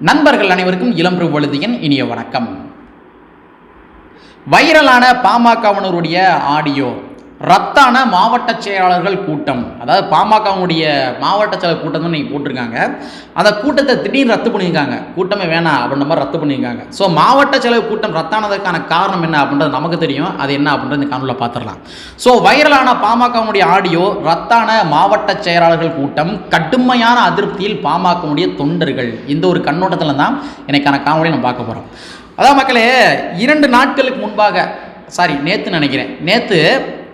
நண்பர்கள் அனைவருக்கும் இளம்பு பொழுதியின் இனிய வணக்கம். வைரலான பாமகவினருடைய ஆடியோ ரத்தான மாவட்ட செயலாளர்கள் கூட்டம். அதாவது பாமகவுடைய மாவட்ட செயலர் கூட்டம் தான் நீங்கள் போட்டிருக்காங்க. அந்த கூட்டத்தை திடீர்னு ரத்து பண்ணியிருக்காங்க. கூட்டமே வேணாம் அப்படின்ற மாதிரி ரத்து பண்ணியிருக்காங்க. ஸோ மாவட்ட செயலர் கூட்டம் ரத்தானதற்கான காரணம் என்ன அப்படின்றது நமக்கு தெரியும். அது என்ன அப்படின்றது இந்த காணொலியில் பார்த்துடலாம். ஸோ வைரலான பாமகவுடைய ஆடியோ ரத்தான மாவட்ட செயலாளர்கள் கூட்டம் கடுமையான அதிருப்தியில் பாமகவுடைய தொண்டர்கள். இந்த ஒரு கண்ணோட்டத்தில் தான் எனக்கான காணொலியை நம்ம பார்க்க போகிறோம் அதான் மக்களே இரண்டு நாட்களுக்கு முன்பாக சாரி நேற்று நினைக்கிறேன். நேற்று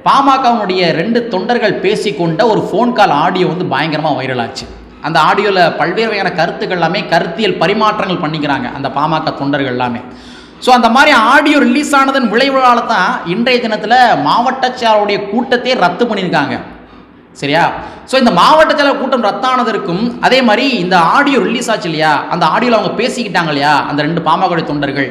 பாமகவுடைய ரெண்டு தொண்டர்கள் பேசிக்கொண்ட ஒரு ஃபோன் கால் ஆடியோ வந்து பயங்கரமாக வைரல் ஆச்சு. அந்த ஆடியோவில் பல்வேறு வகையான கருத்துக்கள் எல்லாமே கருத்தியல் பரிமாற்றங்கள் பண்ணிக்கிறாங்க அந்த பாமக தொண்டர்கள் எல்லாமே. ஸோ அந்த மாதிரி ஆடியோ ரிலீஸ் ஆனதன் விளைவுகளால் தான் இன்றைய தினத்தில் மாவட்ட செயலாளருடைய கூட்டத்தை ரத்து பண்ணியிருக்காங்க. சரியா? ஸோ இந்த மாவட்ட செயலர் கூட்டம் ரத்தானதற்கும் அதே மாதிரி இந்த ஆடியோ ரிலீஸ் ஆச்சு இல்லையா? அந்த ஆடியோவில் அவங்க பேசிக்கிட்டாங்க இல்லையா? அந்த ரெண்டு பாமக தொண்டர்கள்.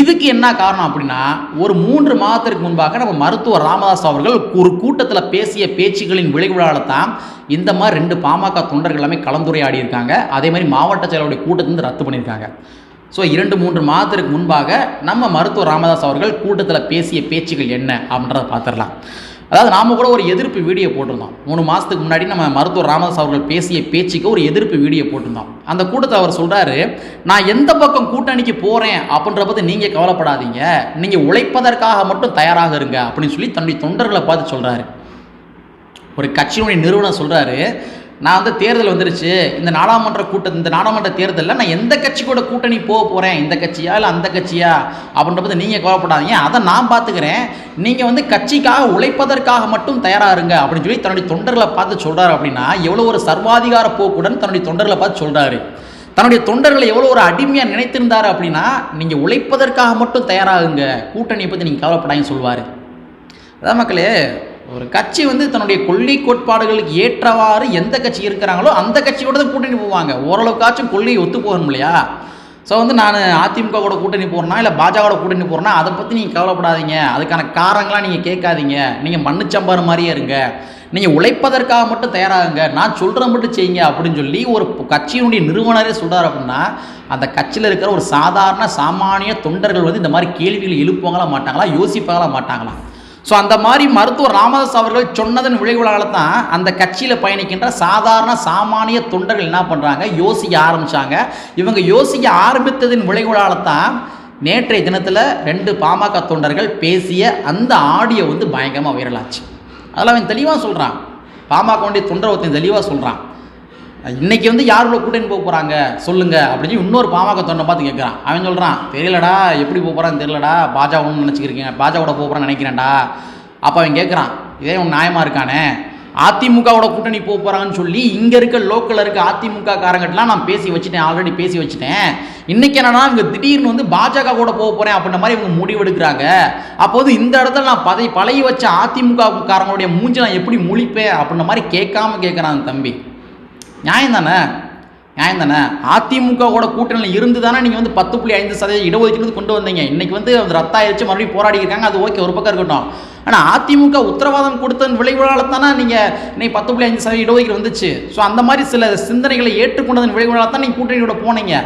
இதுக்கு என்ன காரணம் அப்படின்னா ஒரு மூன்று மாதத்திற்கு முன்பாக நம்ம மருத்துவர் ராமதாஸ் அவர்கள் ஒரு கூட்டத்தில் பேசிய பேச்சுகளின் விளைவுகளால் தான் இந்த மாதிரி ரெண்டு பாமக தொண்டர்கள் எல்லாமே கலந்துரையாடி இருக்காங்க அதே மாதிரி மாவட்ட செயலருடைய கூட்டத்தை வந்து ரத்து பண்ணியிருக்காங்க. ஸோ இரண்டு மூன்று மாதத்திற்கு முன்பாக நம்ம மருத்துவர் ராமதாஸ் அவர்கள் கூட்டத்தில் பேசிய பேச்சுகள் என்ன அப்படின்றத பார்த்துடலாம். அதாவது நாம கூட ஒரு எதிர்ப்பு வீடியோ போட்டிருந்தோம். மூணு மாதத்துக்கு முன்னாடி நம்ம மருத்துவர் ராமதாஸ் அவர்கள் பேசிய பேச்சுக்கு ஒரு எதிர்ப்பு வீடியோ போட்டிருந்தோம். அந்த கூட்டத்தில் அவர் சொல்கிறாரு நான் எந்த பக்கம் கூட்டணிக்கு போகிறேன் அப்படின்ற பற்றி நீங்கள் கவலைப்படாதீங்க. நீங்கள் உழைப்பதற்காக மட்டும் தயாராக இருங்க அப்படின்னு சொல்லி தன்னுடைய தொண்டர்களை பார்த்து சொல்கிறாரு ஒரு கட்சியினுடைய நிறுவனம் சொல்கிறாரு நான் வந்து தேர்தல் வந்துருச்சு. இந்த நாடாளுமன்ற கூட்ட இந்த நாடாளுமன்ற தேர்தலில் நான் எந்த கட்சி கூட கூட்டணி போக போகிறேன் இந்த கட்சியா இல்லை அந்த கட்சியா? அப்படின்ற பற்றி நீங்கள் கவலைப்படாதீங்க. அதை நான் பார்த்துக்கிறேன் நீங்கள் வந்து கட்சிக்காக உழைப்பதற்காக மட்டும் தயாராக இருங்க அப்படின்னு சொல்லி தன்னுடைய தொண்டர்களை பார்த்து சொல்கிறாரு அப்படின்னா எவ்வளோ ஒரு சர்வாதிகார போக்குடன் தன்னுடைய தொண்டர்களை பார்த்து சொல்கிறாரு தன்னுடைய தொண்டர்களை எவ்வளோ ஒரு அடிமையாக நினைத்திருந்தார் அப்படின்னா நீங்கள் உழைப்பதற்காக மட்டும் தயாராகுங்க கூட்டணியை பற்றி நீங்கள் கவலைப்படாங்கன்னு சொல்லுவார். அதான் மக்களே ஒரு கட்சி வந்து தன்னுடைய கொள்கை கோட்பாடுகளுக்கு ஏற்றவாறு எந்த கட்சி இருக்கிறாங்களோ அந்த கட்சியோட தான் கூட்டணி போவாங்க. ஓரளவுக்காச்சும் கொள்கை ஒத்து போகணும் இல்லையா? ஸோ வந்து நான் அதிமுக கூட கூட்டணி போகிறேன்னா இல்லை பாஜகவோட கூட்டணி போகிறேன்னா அதை பற்றி நீங்கள் கவலைப்படாதீங்க. அதுக்கான காரங்களாம் நீங்கள் கேட்காதீங்க. நீங்கள் மண்ணுச்சம்பாறு மாதிரியே இருங்க. நீங்கள் உழைப்பதற்காக மட்டும் தயாராகுங்க. நான் சொல்கிற மட்டும் செய்யுங்க அப்படின்னு சொல்லி ஒரு கட்சியினுடைய நிறுவனரே சொல்கிறார் அப்படின்னா அந்த கட்சியில் இருக்கிற ஒரு சாதாரண சாமானிய தொண்டர்கள் வந்து இந்த மாதிரி கேள்விகள் எழுப்புவாங்களா மாட்டாங்களா யோசிப்பாங்களா மாட்டாங்களா? ஸோ அந்த மாதிரி மருத்துவர் ராமதாஸ் அவர்கள் சொன்னதன் விளைவுகளால் தான் அந்த கட்சியில் பயணிக்கின்ற சாதாரண சாமானிய தொண்டர்கள் என்ன பண்ணுறாங்க யோசிக்க ஆரம்பித்தாங்க இவங்க யோசிக்க ஆரம்பித்ததின் விளைவுகளால் தான் நேற்றைய தினத்தில் ரெண்டு பாமக தொண்டர்கள் பேசிய அந்த ஆடியோ வந்து பயங்கரமாக வைரலாச்சு அதில் அவன் தெளிவாக சொல்கிறான் பாமக வேண்டிய தொண்டர் ஒருத்தன் தெளிவாக சொல்கிறான் இன்னைக்கு வந்து யார் உள்ள கூட்டணி போக போகிறாங்க சொல்லுங்க. அப்படின்னு சொல்லி இன்னொரு பாமக தொண்டை பார்த்து கேட்குறான். அவன் சொல்கிறான் தெரியலடா எப்படி போக போகிறான்னு தெரியலடா பாஜகன்னு நினச்சிக்கிறீங்க பாஜாவோட போக போகிறான்னு நினைக்கிறேன்டா. அப்போ அவன் கேட்குறான் இதே உன் நியாயமாக இருக்கானே? அதிமுகவோட கூட்டணி போக போகிறாங்கன்னு சொல்லி இங்கே இருக்க லோக்கலில் இருக்க அதிமுக காரங்கட்டெலாம் நான் பேசி வச்சுட்டேன் ஆல்ரெடி பேசி வச்சுட்டேன். இன்றைக்கி என்னன்னா இவங்க திடீர்னு வந்து பாஜக கூட போக போகிறேன் அப்படின்ற மாதிரி இவங்க முடிவெடுக்கிறாங்க. அப்போது இந்த இடத்துல நான் பதை பழகி வச்ச அதிமுக காரங்களுடைய மூஞ்சி நான் எப்படி முழிப்பேன் அப்படின்ற மாதிரி கேட்காம கேட்குறான் தம்பி. நியாயம் தானே நியாயம் தானே அதிமுகவோட கூட்டணியில் இருந்து தானே நீங்கள் வந்து பத்து புள்ளி ஐந்து சதவீதம் இடஒதுக்கீடு கொண்டு வந்தீங்க. இன்றைக்கி வந்து அது ரத்தாயிருச்சு மறுபடியும் போராடி இருக்காங்க. அது ஓகே ஒரு பக்கம் இருக்கட்டும். ஆனால் அதிமுக உத்தரவாதம் கொடுத்த விளைவுகளால் தானே நீங்கள் இன்னைக்கு பத்து புள்ளி ஐந்து சதவீதம் இடஒதுக்கீடு வந்துச்சு. ஸோ அந்த மாதிரி சில சிந்தனைகளை ஏற்றுக்கொண்டதன் விளைவுகளால் தான் நீங்கள் கூட்டணியோட போனீங்க.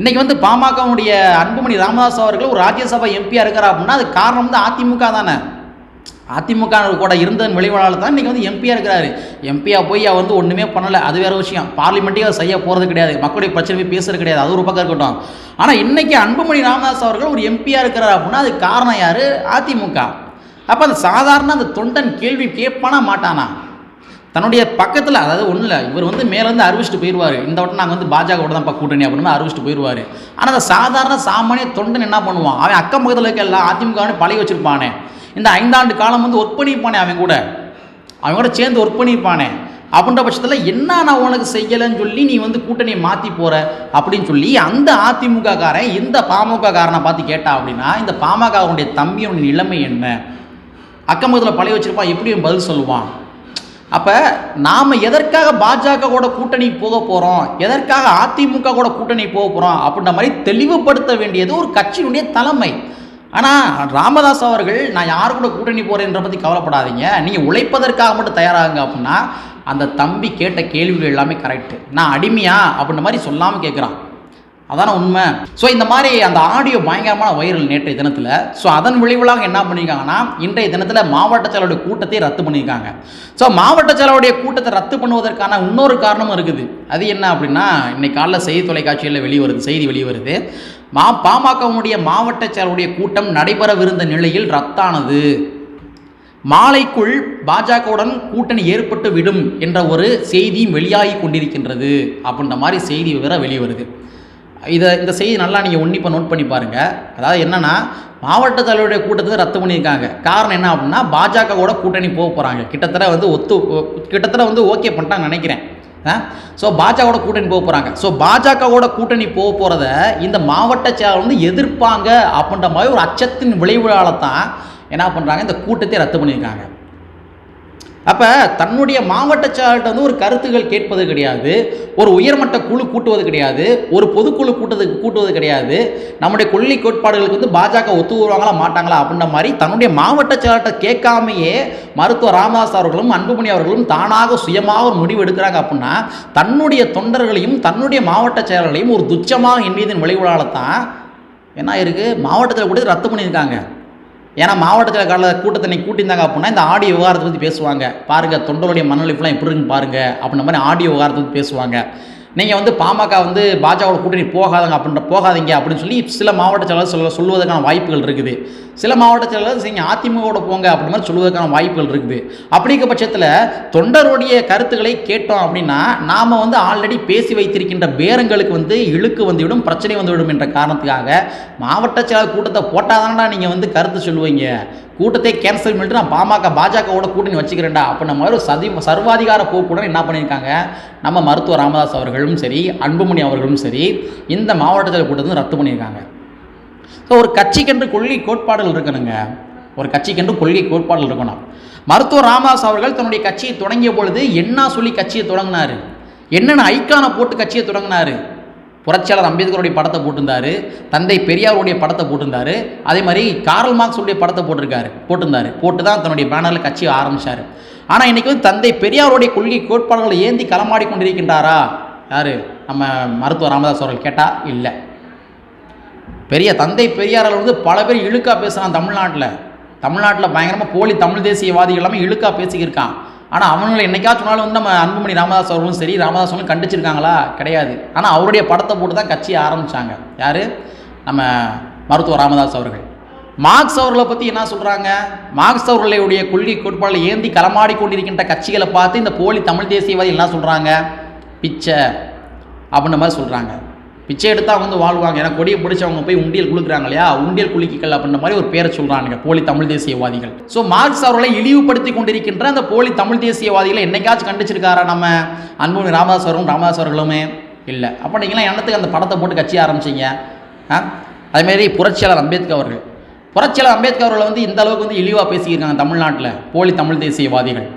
இன்றைக்கி வந்து பாமகவுடைய அன்புமணி ராமதாஸ் அவர்கள் ஒரு ராஜ்யசபா எம்பியாக இருக்கிறா அப்படின்னா அது காரணம் வந்து அதிமுக தானே. அதிமுக கூட இருந்ததன் விளைவால் தான் இன்றைக்கி வந்து எம்பியாக இருக்கிறாரு. எம்பியாக போய் அவர் வந்து ஒன்றுமே பண்ணலை. அது வேறு விஷயம். பார்லிமெண்ட்டே அவர் செய்ய போகிறது கிடையாது. மக்களுடைய பிரச்சனை பேசுறது கிடையாது. அது ஒரு பக்கம் இருக்கட்டும். ஆனால் இன்றைக்கி அன்புமணி ராமதாஸ் அவர்கள் ஒரு எம்பியாக இருக்கிறார் அப்படின்னா அது காரணம் யார்? அதிமுக. அப்போ அந்த சாதாரண அந்த தொண்டன் கேள்வி கேட்பானா மாட்டானா? தன்னுடைய பக்கத்தில் அதாவது ஒன்றும் இல்லை இவர் வந்து மேலேருந்து அறிவிச்சிட்டு போயிடுவார் இந்த வட்டம் நாங்கள் வந்து பாஜகவோட தான் கூட்டணி அப்படின்னு அறிவிச்சிட்டு போயிடுவார் ஆனால் அந்த சாதாரண சாமானிய தொண்டன் என்ன பண்ணுவான்? அவன் அக்கம் பக்கத்தில் இருக்க எல்லாம் அதிமுகன்னு பழகி வச்சுருப்பானே. இந்த ஐந்தாண்டு காலம் வந்து ஒர்க் பண்ணியிருப்பானே அவன் கூட. அவன் கூட சேர்ந்து ஒர்க் பண்ணியிருப்பானே. அப்படின்ற பட்சத்தில் என்ன நான் உனக்கு செய்யலைன்னு சொல்லி நீ வந்து கூட்டணியை மாற்றி போகிற அப்படின்னு சொல்லி அந்த அதிமுக காரன் இந்த பாமக காரனை பார்த்து கேட்டா அப்படின்னா இந்த பாமகவுடைய தம்பியோட நிலைமை என்ன? அக்கம்பக்கத்தில் பழைய வச்சுருப்பான் எப்படியும் பதில் சொல்லுவான். அப்போ நாம் எதற்காக பாஜக கூட கூட்டணி போக போகிறோம் எதற்காக அதிமுக கூட கூட்டணி போக போகிறோம் அப்படின்ற மாதிரி தெளிவுபடுத்த வேண்டியது ஒரு கட்சியினுடைய தலைமை. ஆனால் ராமதாஸ் அவர்கள் நான் யார் கூட கூட்டணி போகிறேன்ற பற்றி கவலைப்படாதீங்க. நீங்கள் உழைப்பதற்காக மட்டும் தயாராகுங்க அப்படின்னா அந்த தம்பி கேட்ட கேள்விகள் எல்லாமே கரெக்டு நான் அடிமையா? அப்படின்ற மாதிரி சொல்லாமல் கேட்குறான் அதான உண்மை. ஸோ இந்த மாதிரி அந்த ஆடியோ பயங்கரமான வைரல் நேற்றைய தினத்தில் ஸோ அதன் விளைவுலாக என்ன பண்ணியிருக்காங்கன்னா இன்றைய தினத்தில் மாவட்ட செயலருடைய கூட்டத்தை ரத்து பண்ணியிருக்காங்க ஸோ மாவட்ட செயலருடைய கூட்டத்தை ரத்து பண்ணுவதற்கான இன்னொரு காரணமும் இருக்குது. அது என்ன அப்படின்னா இன்னைக்கு காலைல செய்தி தொலைக்காட்சியில் வெளிவருது செய்தி வெளிவருது. மா பாமகவுடைய மாவட்ட செயலருடைய கூட்டம் நடைபெறவிருந்த நிலையில் ரத்தானது. மாலைக்குள் பாஜகவுடன் கூட்டணி ஏற்பட்டு விடும் என்ற ஒரு செய்தியும் வெளியாகி கொண்டிருக்கின்றது. அப்படின்ற மாதிரி செய்தி விவரம் வெளிவருது. இதை இந்த செய்தி நல்லா நீங்கள் உன்னிப்பாக நோட் பண்ணி பாருங்கள் அதாவது என்னென்னா மாவட்ட தலைவருடைய கூட்டத்தை ரத்து பண்ணியிருக்காங்க. காரணம் என்ன அப்படின்னா பாஜகவோட கூட்டணி போக போகிறாங்க கிட்டத்தட்ட வந்து ஒத்து கிட்டத்தட்ட வந்து ஓகே பண்ணிட்டாங்க நினைக்கிறேன். ஸோ பாஜகவோட கூட்டணி போக போகிறாங்க ஸோ பாஜகவோட கூட்டணி போக போகிறத இந்த மாவட்ட செயலாளர் வந்து எதிர்ப்பாங்க அப்படின்ற மாதிரி ஒரு அச்சத்தின் விளைவுகளால் தான் என்ன பண்ணுறாங்க இந்த கூட்டத்தை ரத்து பண்ணியிருக்காங்க. அப்போ தன்னுடைய மாவட்ட செயலாளர்கிட்ட வந்து ஒரு கருத்துகள் கேட்பது கிடையாது. ஒரு உயர்மட்ட குழு கூட்டுவது கிடையாது. ஒரு பொதுக்குழு கூட்டது கூட்டுவது கிடையாது. நம்முடைய கொள்ளி கோட்பாடுகளுக்கு வந்து பாஜக ஒத்து வருவாங்களா மாட்டாங்களா அப்படின்ற மாதிரி தன்னுடைய மாவட்ட செயலாளர்கிட்ட கேட்காமையே மருத்துவர் ராமதாஸ் அவர்களும் அன்புமணி அவர்களும் தானாக சுயமாக ஒரு முடிவு எடுக்கிறாங்க அப்படின்னா தன்னுடைய தொண்டர்களையும் தன்னுடைய மாவட்ட செயலாளர்களையும் ஒரு துச்சமாக எண்ணியதன் விளைவுகளால் தான் என்ன இருக்குது மாவட்டத்தில் கூட ரத்து பண்ணியிருக்காங்க. ஏன்னா மாவட்டத்தில் கால கூட்டத்தை நீ கூட்டியிருந்தாங்க அப்படின்னா இந்த ஆடியோ விவகாரத்தை பற்றி பேசுவாங்க. பாருங்கள் தொண்டருடைய மனநிலைப்புலாம் எப்படி இருக்குன்னு பாருங்கள் அப்படின்ற மாதிரி ஆடியோ விவகாரத்தை பற்றி பேசுவாங்க. நீங்கள் வந்து பாமக வந்து பாஜகவோட கூட்டணி போகாதங்க அப்படின்ற போகாதீங்க அப்படின்னு சொல்லி சில மாவட்ட செயலாளர் சொல்ல சொல்வதற்கான வாய்ப்புகள் இருக்குது. சில மாவட்ட செயலாளர் நீங்கள் அதிமுகவோட போங்க அப்படி மாதிரி சொல்வதற்கான வாய்ப்புகள் இருக்குது. அப்படிங்கிற பட்சத்தில் தொண்டருடைய கருத்துக்களை கேட்டோம் அப்படின்னா நாம் வந்து ஆல்ரெடி பேசி வைத்திருக்கின்ற பேரங்களுக்கு வந்து இழுக்கு வந்துவிடும் பிரச்சனை வந்துவிடும் என்ற காரணத்துக்காக மாவட்ட செயலாளர் கூட்டத்தை போட்டாதானடா நீங்கள் வந்து கருத்து சொல்லுவீங்க? கூட்டத்தை கேன்சல் பண்ணிட்டு நான் பாமக பாஜகவோட கூட்டணி வச்சுக்கிறேன்டா. அப்போ நம்ம ஒரு சதி சர்வாதிகார போக்குடன் என்ன பண்ணியிருக்காங்க? நம்ம மருத்துவர் ராமதாஸ் அவர்களும் சரி அன்புமணி அவர்களும் சரி இந்த மாவட்டத்தில் கூட்டத்தை ரத்து பண்ணியிருக்காங்க. ஸோ ஒரு கட்சிக்கென்று கொள்கை கோட்பாடுகள் இருக்கணுங்க. ஒரு கட்சிக்கென்று கொள்கை கோட்பாடுகள் இருக்கணும். மருத்துவர் ராமதாஸ் அவர்கள் தன்னுடைய கட்சியை தொடங்கிய பொழுது என்ன சொல்லி கட்சியை தொடங்கினாரு? என்னென்ன ஐக்கானை போட்டு கட்சியை தொடங்கினார்? புரட்சியாளர் அம்பேத்கருடைய படத்தை போட்டிருந்தாரு தந்தை பெரியாருடைய படத்தை போட்டிருந்தார் அதே மாதிரி கார்ல் மார்க்ஸுடைய படத்தை போட்டிருக்காரு போட்டிருந்தாரு. போட்டு தான் தன்னுடைய பேனரில் கட்சியை ஆரம்பித்தார் ஆனால் இன்றைக்கி வந்து தந்தை பெரியாருடைய கொள்கை கோட்பாடுகளை ஏந்தி களமாடி கொண்டிருக்கின்றாரா? யார்? நம்ம மருத்துவ ராமதாஸ் அவர்கள் கேட்டால் இல்லை. பெரிய தந்தை பெரியாரில் வந்து பல பேர் இழுக்கா பேசுகிறான் தமிழ்நாட்டில். தமிழ்நாட்டில் பயங்கரமாக போலி தமிழ் தேசியவாதிகள் எல்லாமே இழுக்காக பேசிக்கிருக்கான். ஆனால் அவங்களை என்னைக்கா நாள் வந்து நம்ம அன்புமணி ராமதாஸ் அவர்களும் சரி ராமதாஸ் அவர்களும் கண்டிச்சிருக்காங்களா? கிடையாது. ஆனால் அவருடைய படத்தை போட்டு தான் கட்சியை ஆரம்பித்தாங்க யார்? நம்ம மருத்துவர் ராமதாஸ் அவர்கள். மார்க்ஸ் அவர்களை பற்றி என்ன சொல்கிறாங்க மார்க்ஸ் அவர்களுடைய கொள்கை கோட்பாடுகளை ஏந்தி களமாடி கொண்டிருக்கின்ற கட்சிகளை பார்த்து இந்த போலி தமிழ் தேசியவாதி என்ன சொல்கிறாங்க பிச்சை அப்படின்ற மாதிரி சொல்கிறாங்க பிச்சை எடுத்தால் வந்து வாழ்வாங்க. ஏன்னா கொடியை பிடிச்சவங்க போய் உண்டியல் குளிக்கிறாங்க இல்லையா? உண்டியல் குலுக்கிகள் அப்படின்ற மாதிரி ஒரு பேரை சொல்கிறாங்க போலி தமிழ் தேசியவாதிகள். ஸோ மார்க்ஸ் அவர்களை இழிவுபடுத்தி கொண்டிருக்கின்ற அந்த போலி தமிழ் தேசியவாதிகளை என்னைக்காச்சும் கண்டிச்சிருக்காரா நம்ம அன்புமணி ராமதாஸ் அவர்களும் ராமதாஸ் அவர்களுமே? இல்லை. அப்போ நீங்களாம் எண்ணத்துக்கு அந்த படத்தை போட்டு கட்சி ஆரம்பிச்சிங்க? ஆ? அதேமாரி புரட்சியாளர் அம்பேத்கர் அவர்கள். புரட்சியாளர் அம்பேத்கர் அவர்களை வந்து இந்த அளவுக்கு வந்து இழிவாக பேசியிருக்காங்க தமிழ்நாட்டில் போலி தமிழ் தேசியவாதிகள்.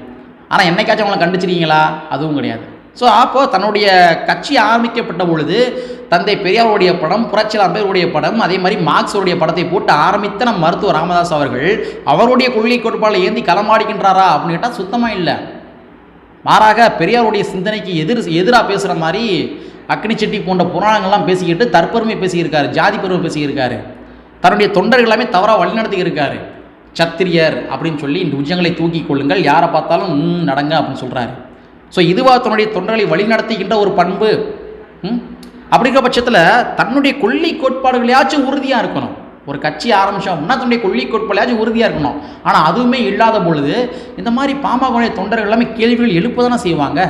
ஆனால் என்னைக்காச்சும் அவங்களை கண்டிச்சிருக்கீங்களா? அதுவும் கிடையாது. ஸோ அப்போது தன்னுடைய கட்சி ஆரம்பிக்கப்பட்ட பொழுது தந்தை பெரியாருடைய படம் புரட்சியாளர் அம்பேத்கருடைய படம் அதே மாதிரி மார்க்ஸுடைய படத்தை போட்டு ஆரம்பித்த நம்ம மருத்துவர் ராமதாஸ் அவர்கள் அவருடைய கொள்கை கோட்பாடுகளை ஏந்தி களமாடிக்கின்றாரா அப்படின்னு கேட்டால் சுத்தமாக இல்லை. மாறாக பெரியாருடைய சிந்தனைக்கு எதிர் எதிராக பேசுகிற மாதிரி அக்னி செட்டி போன்ற புராணங்கள்லாம் பேசிக்கிட்டு தற்பெருமை பேசியிருக்காரு ஜாதி பெருமை பேசியிருக்காரு. தன்னுடைய தொண்டர்கள் எல்லாமே தவறாக வழிநடத்தி இருக்காரு சத்திரியர் அப்படின்னு சொல்லி இந்த உஜங்களை தூக்கி கொள்ளுங்கள் யாரை பார்த்தாலும் ம் நடங்க அப்படின்னு சொல்கிறாரு ஸோ இதுவாக தன்னுடைய தொண்டர்களை வழிநடத்துகின்ற ஒரு பண்பு. ம்? அப்படிங்கிற பட்சத்தில் தன்னுடைய கொள்ளி கோட்பாடுகளையாச்சும் உறுதியாக இருக்கணும். ஒரு கட்சி ஆரம்பித்தோம் அப்படின்னா தன்னுடைய கொள்ளி கோட்பாடுலையாச்சும் உறுதியாக இருக்கணும். ஆனால் அதுவுமே இல்லாத பொழுது இந்த மாதிரி பாமகவுடைய தொண்டர்கள் எல்லாமே கேள்விகள் எழுப்ப தானே செய்வாங்க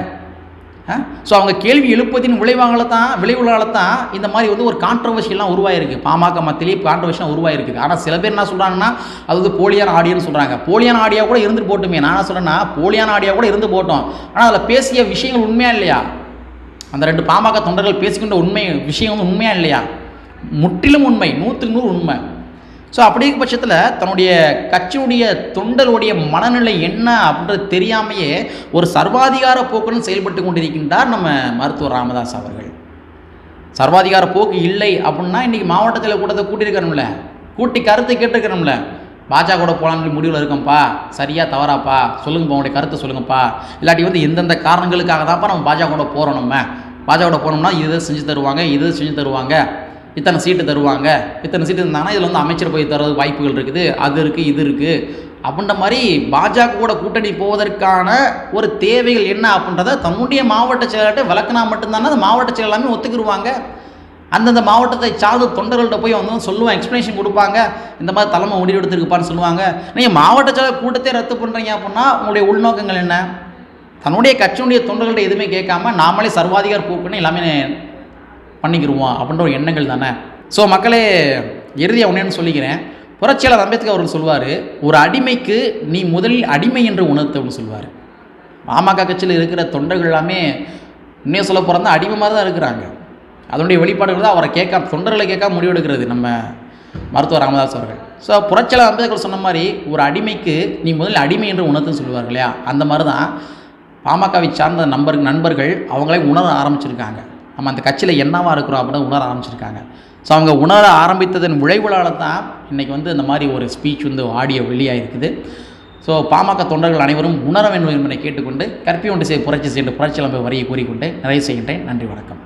ஸோ அவங்க கேள்வி எழுப்பதின் விளைவாங்கள தான் விளைவுகளால் தான் இந்த மாதிரி வந்து ஒரு கான்ட்ரவர்ஷியெல்லாம் உருவாயிருக்கு. பாமக மத்தியிலேயே கான்ட்ரவர்ஷியெலாம் உருவாயிருக்குது ஆனால் சில பேர் என்ன சொல்கிறாங்கன்னா அது வந்து போலியான ஆடியோன்னு சொல்கிறாங்க போலியான ஆடியோ கூட இருந்து போட்டுமே. நான் என்ன சொல்கிறேன்னா போலியான ஆடியோ கூட இருந்து போட்டோம். ஆனால் அதில் பேசிய விஷயங்கள் உண்மையாக இல்லையா? அந்த ரெண்டு பாமக தொண்டர்கள் பேசிக்கின்ற உண்மை விஷயம் வந்து உண்மையா இல்லையா? முற்றிலும் உண்மை நூற்றுக்கு நூறு உண்மை. ஸோ அப்படிங்கிற பட்சத்தில் தன்னுடைய கட்சியுடைய தொண்டருடைய மனநிலை என்ன அப்படின்றது தெரியாமையே ஒரு சர்வாதிகார போக்குடன் செயல்பட்டு கொண்டிருக்கின்றார் நம்ம மருத்துவர் ராமதாஸ் அவர்கள். சர்வாதிகார போக்கு இல்லை அப்படின்னா இன்றைக்கி மாவட்டத்தில் கூட்டத்தை கூட்டியிருக்கிறோம்ல. கூட்டி கருத்தை கேட்டிருக்கணும்ல பாஜக கூட போகலான்னு முடிவில் இருக்கோம்ப்பா. சரியா தவறாப்பா. சொல்லுங்கப்பா உங்களுடைய கருத்தை சொல்லுங்கப்பா. இல்லாட்டி வந்து எந்தெந்த காரணங்களுக்காக தான்ப்பா நம்ம பாஜக கூட போகிறோம் நம்ம. பாஜகவோட போனோம்னா இது இதை செஞ்சு தருவாங்க இது இதை செஞ்சு தருவாங்க. இத்தனை சீட்டு தருவாங்க. இத்தனை சீட்டு இருந்தாங்கன்னா இதில் வந்து அமைச்சர் போய் தரது வாய்ப்புகள் இருக்குது. அது இருக்குது இது இருக்குது அப்படின்ற மாதிரி பாஜக கூட கூட்டணி போவதற்கான ஒரு தேவைகள் என்ன அப்படின்றத தன்னுடைய மாவட்ட செயலாளர்கிட்ட விளக்குனா மட்டும்தானே அந்த மாவட்ட செயலர் எல்லாமே ஒத்துக்கிடுவாங்க அந்தந்த மாவட்டத்தை சார்ந்த தொண்டர்கள்ட்ட போய் வந்து சொல்லுவான் எக்ஸ்ப்ளனேஷன் கொடுப்பாங்க. இந்த மாதிரி தலைமை முடிவு எடுத்துருக்குப்பான்னு சொல்லுவாங்க. நீங்கள் மாவட்ட செயலர் கூட்டத்தை ரத்து பண்ணுறீங்க அப்படின்னா உங்களுடைய உள்நோக்கங்கள் என்ன? தன்னுடைய கட்சியினுடைய தொண்டர்கள்ட்ட எதுவுமே கேட்காம நாமளே சர்வாதிகார போக்குன்னு எல்லாமே பண்ணிக்கிருவோம் அப்படின்ற ஒரு எண்ணங்கள் தானே. ஸோ மக்களே இறுதியாக ஒன்றேன்னு சொல்லிக்கிறேன். புரட்சியாளர் அம்பேத்கர் அவர்கள் சொல்வார் ஒரு அடிமைக்கு நீ முதலில் அடிமை என்று உணர்த்தவன்னு சொல்வார். பாமக கட்சியில் இருக்கிற தொண்டர்கள் எல்லாமே இன்னும் சொல்ல பிறந்தா அடிமை மாதிரி தான் இருக்கிறாங்க. அதனுடைய வெளிப்பாடுகள் தான் அவரை கேட்காம தொண்டர்களை கேட்க முடிவெடுக்கிறது நம்ம மருத்துவர் ராமதாஸ் அவர்கள். ஸோ புரட்சியில் அம்பேத்கர் சொன்ன மாதிரி ஒரு அடிமைக்கு நீ முதலில் அடிமை என்று உணர்த்துன்னு சொல்லுவார் இல்லையா? அந்த மாதிரி தான் பாமகவை சார்ந்த நண்பர் நண்பர்கள் அவங்களே உணர ஆரம்பிச்சிருக்காங்க. நம்ம அந்த கட்சியில் என்னவாக இருக்கிறோம் அப்படின்னு உணர ஆரம்பிச்சிருக்காங்க. ஸோ அவங்க உணர ஆரம்பித்ததன் விளைவுகளால் தான் இன்றைக்கி வந்து இந்த மாதிரி ஒரு ஸ்பீச் வந்து ஆடியோ வெளியாகிருக்குது ஸோ பாமக தொண்டர்கள் அனைவரும் உணர வேண்டும் என்பதை கேட்டுக்கொண்டு கற்பி ஒன்று செய்ய புரட்சி செய்து புரட்சி வரியை கூறிக்கொண்டு நிறைவு செய்கின்றேன். நன்றி வணக்கம்.